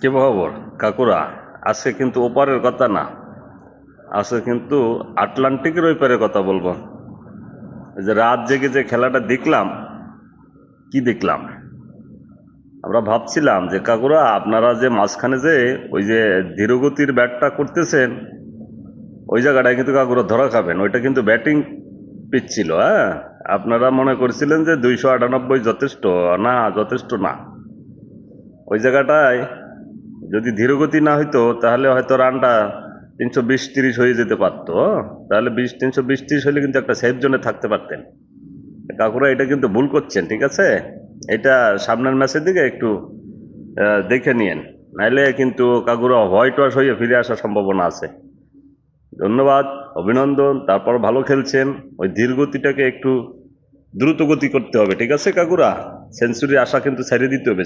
কে খবর? কাকুরা, আজকে কিন্তু ওপারের কথা না। আজকে কিন্তু আটলান্টিকের ওই পারের কথা বলব। যে রাত জেগে যে খেলাটা দেখলাম, কি দেখলাম? আমরা ভাবছিলাম যে, কাকুরা, আপনারা যে মাঝখানে যে ওই যে ধীরগতির ব্যাটটা করতেছেন, ওই জায়গাটায় কিন্তু কাকুরা ধরা খাবেন। ওইটা কিন্তু ব্যাটিং পিচ ছিল হ্যাঁ? আপনারা মনে করছিলেন যে দুইশো আটানব্বই যথেষ্ট? না যথেষ্ট না। ওই জায়গাটায় যদি ধীরগতি না হইতো, তাহলে হয়তো রানটা তিনশো বিশ তিরিশ হয়ে যেতে পারতো। তাহলে বিশ, তিনশো বিশ তিরিশ হলে কিন্তু একটা সেফ জোনে থাকতে পারতেন। কাকুরা এটা কিন্তু ভুল করছেন, ঠিক আছে? এটা সামনের ম্যাচের দিকে একটু দেখে নিয়েন। নাইলে কিন্তু কাকুরা হোয়াইট ওয়াশ হয়ে ফিরে আসার সম্ভাবনা আছে। ধন্যবাদ, অভিনন্দন, তারপর ভালো খেলছেন। ওই ধীরগতিটাকে একটু দ্রুত গতি করতে হবে, ঠিক আছে কাকুরা? সেঞ্চুরি আশা কিন্তু ছেড়ে দিতে হবে।